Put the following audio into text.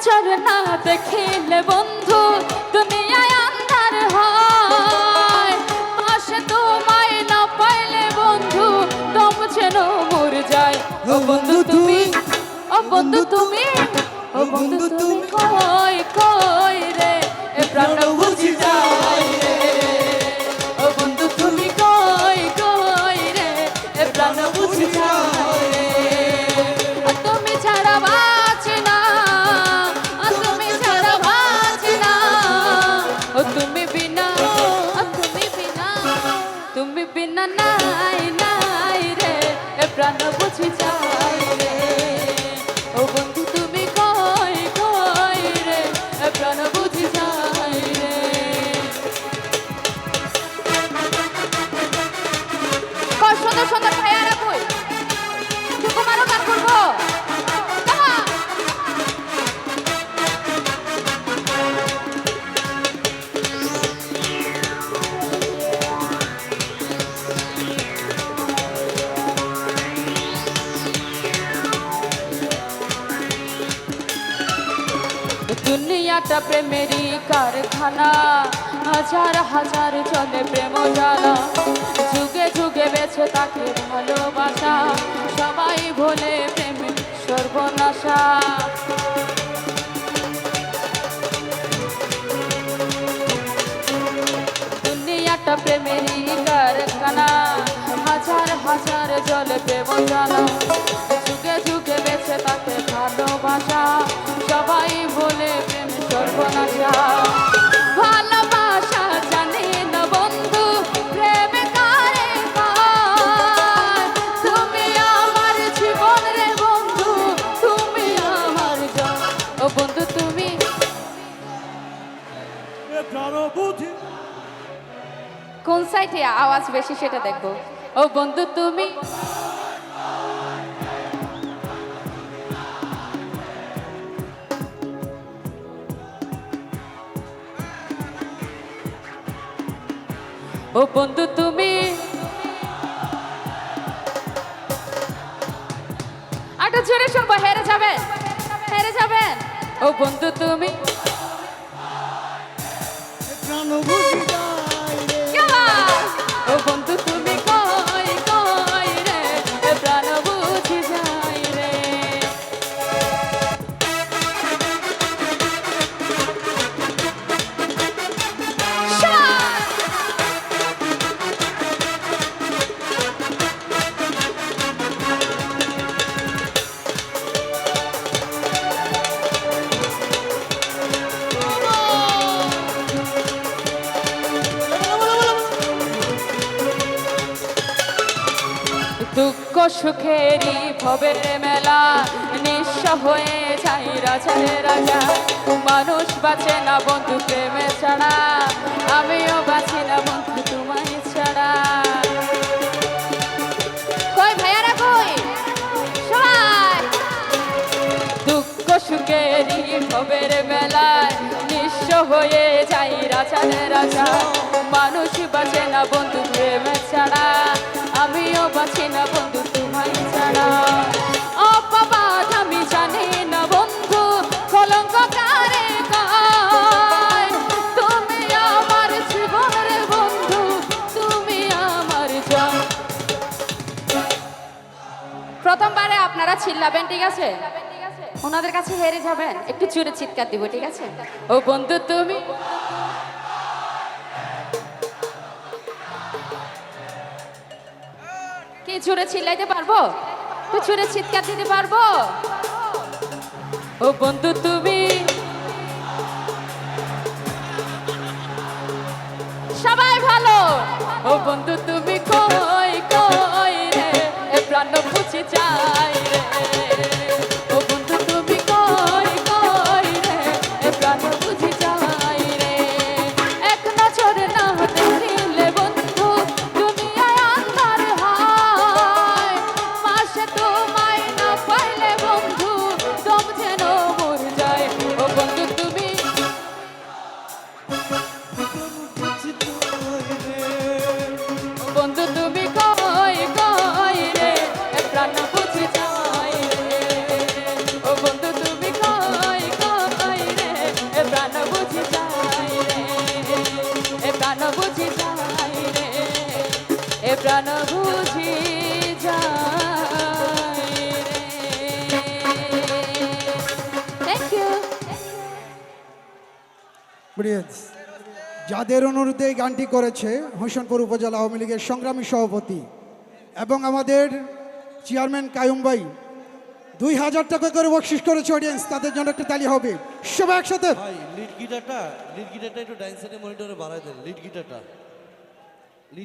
নজর না দেখিলে বন্ধু দুনিয়ায় আন্ধার হয়। পাশে তোমায় না পাইলে বন্ধু দম যেন মর যায়। ও বন্ধু তুমি ও বন্ধু তুমি ও বন্ধু তুমি কই কই রে? এ প্রাণ বুঝি যায় তুমি বিনা নাই নাই রে প্রাণ বুঝি যায় রে। ও বন্ধু দুনিয়াটা প্রেমেরই কারখানা। হাজার হাজার চলে প্রেম জ্বালা। যুগে যুগে বেছে তাকে ভালোবাসা। সবাই বলে প্রেম সর্বনাশা। দুনিয়াটা প্রেমেরই কারখানা। হাজার হাজার জলে প্রেম জ্বালা। কোন সাইডে আওয়াজ বেশি সেটা দেখব। ও বন্ধু, তুমি? ও বন্ধু, তুমি? আটা জোরে শুনব, হেরে যাবেন হেরে যাবেন। ও বন্ধু, তুমি? কেমন? সুখেরই ভবের মেলা নিঃস্ব হয়ে যাই রাজারে রাজা। মানুষ বাঁচে না বন্ধু প্রেমে ছাড়া। আমিও বাঁচি না বন্ধু তোমায় ছাড়া। কই ভাইয়ারা কই? সবাই! দুঃখ সুখেরই ভবের বেলায় নিঃস্ব হয়ে যাই রাজারে রাজা। মানুষ বাঁচে না বন্ধু প্রেমে ছাড়া। আমিও বাঁচি না বন্ধু প্রথমবারে আপনারা চিল্লাবেন, ঠিক আছে? ওনাদের কাছে হেরে যাবেন। একটু জোরে চিৎকার দিব, ঠিক আছে? ও বন্ধু, তুমি কি জোরে চিল্লাইতে পারব? তো চিৎকার দিতে পারব? ও বন্ধু তুমি। সবাই ভালো? ও বন্ধু তুমি কই কই রে? প্রাণ বুঝি যাই বুঝি যায় থ্যাংক ইউ প্রিয়েন্স যাদের অনুরোধে এই গানটি করেছে হোসেনপুর উপজেলা আওয়ামী লীগের সংগ্রামী সভাপতি এবং আমাদের চেয়ারম্যান কায়ুম ভাই দুই হাজার টাকা করে বকশিস করেছে অডিয়েন্স তাদের জন্য একটা তালি হবে। সবাই একসাথে। ভাই লিড গিটারটা লিড গিটারটা একটু ডাইন সাইডে মনিটরে বাড়াই দেন লিড গিটারটা